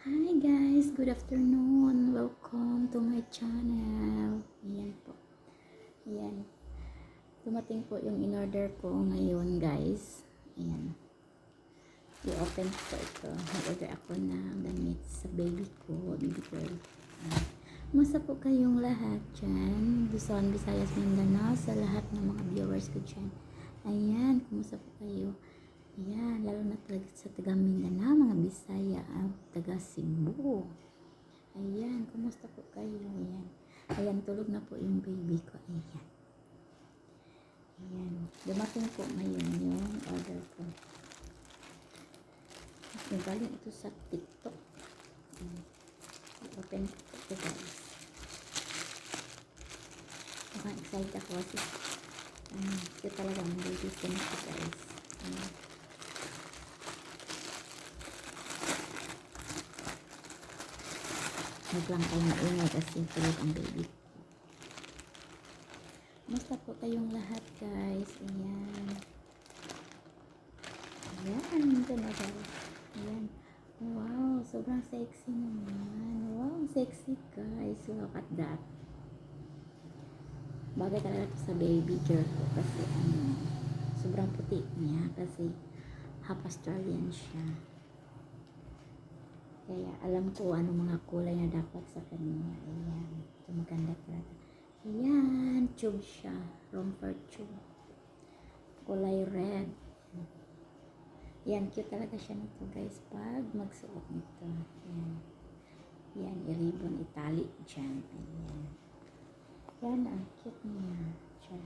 Hi guys, good afternoon. Welcome to my channel. Ayan po. Ayan. Dumating po yung in-order ko ngayon guys. Ayan. I-open ko ito. Nag-order ako ng damit sa baby ko, baby girl. Kumusta po kayong lahat dyan? Luzon, Visayas, Mindanao, sa lahat ng mga viewers ko dyan. Ayan, kumusta po kayo? Ayan, lalo na talaga sa taga Mindanao, mga Bisaya, at taga Cebu. Ayan, kumusta po kayo? Ayan. Ayan, tulog na po yung baby ko. Ayan. Ayan. Dumating po ngayon yung order ko. Yung galing ito sa TikTok. Ayan. Open ko ito guys. Mukhang excited ako kasi um, ito talaga ang baby ko guys. Ayan. Huwag lang kayo maingay kasi tulog ang baby. Musta po kayong lahat guys? Ayan. Ayan, ito na guys. Ayan. Wow, sobrang sexy naman. Wow, sexy guys. Look at that. Bagay talaga ito sa baby girl ko kasi ano, sobrang puti niya kasi half Australian siya. Kaya alam ko ano mga kulay na dapat sa kanya. Ayan. Ito maganda talaga. Ayan. Tube siya. Romper tube. Kulay red. Yan. Cute talaga siya nito guys. Pag magsuot nito. Ayan. Yan. I-ribbon. Itali dyan. Ayan. Yan. Ang cute niya. Siya.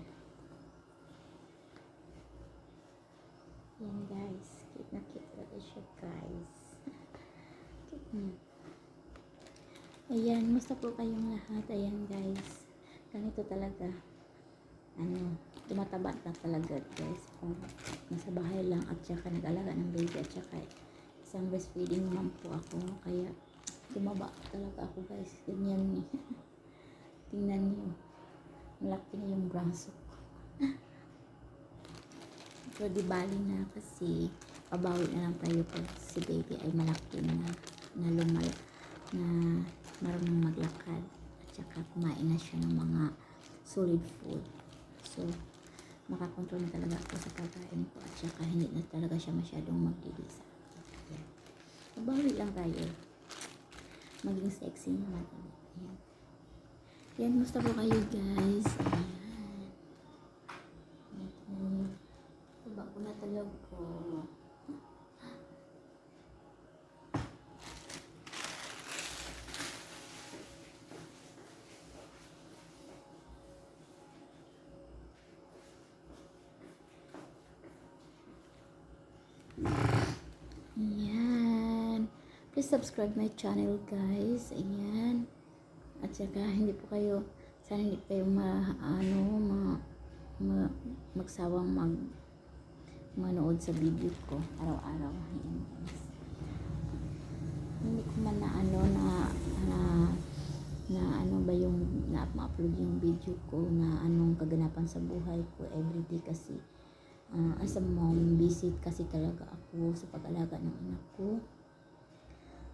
Yan guys. Cute na cute talaga siya guys. Hmm. Ayan, musta po kayong lahat? Ayan guys. Ganito talaga. Ano, tumataba na talaga guys. Pag nasa bahay lang at saka nag-alaga ng baby at saka isang breastfeeding mom po ako. Kaya tumaba talaga ako guys. Ganyan ni. Tingnan niyo. Malaki na yung braso ko. Pero di bali na kasi pabawi na lang tayo pag si baby ay malaki na na lumal na marunong maglakad at saka kumain na siya ng mga solid food so makakontrol na talaga ako sa pagkain ko at saka hindi na talaga siya masyadong magdidisa Ayan. pabawi lang tayo maging sexy naman Ayan. yan musta po kayo guys Ayan. Ayan. Diba ko na talog ko Ayan. Please subscribe my channel guys. Ayan. At saka hindi po kayo, sana hindi kayo ma, ano, ma, ma, magsawang mag, manood sa video ko araw-araw. Ayan guys. Hindi ko man na ano na, na, na ano ba yung na-upload yung video ko na anong kaganapan sa buhay ko everyday kasi uh, as a mom, busy kasi talaga ako sa pag-alaga ng anak ko.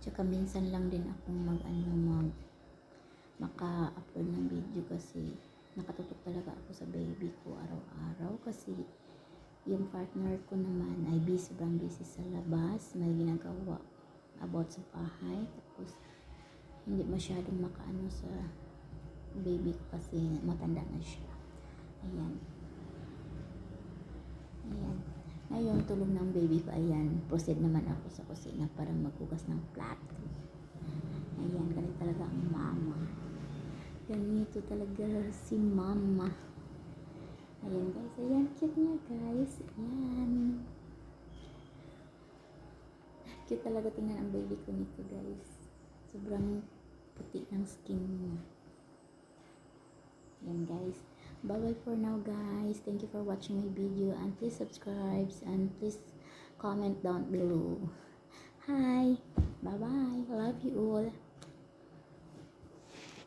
Tsaka minsan lang din ako mag ano mag maka-upload ng video kasi nakatutok talaga ako sa baby ko araw-araw. Kasi yung partner ko naman ay busy sobrang busy sa labas. May ginagawa about sa bahay. Tapos hindi masyadong makaano sa baby ko kasi matanda na siya. Ayan. Ayan. Ngayon, tulog ng baby ko. Ayan. Proceed naman ako sa kusina para maghugas ng plato. Ayan. Ganito talaga ang mama. Ganito talaga si mama. Ayan guys. Ayan. Cute niya guys. Ayan. Cute talaga tingnan ang baby ko nito guys. Sobrang puti ng skin niya. Ayan guys. Bye-bye for now guys. Thank you for watching my video and please subscribe and please comment down below. Hi. Bye-bye. Love you all.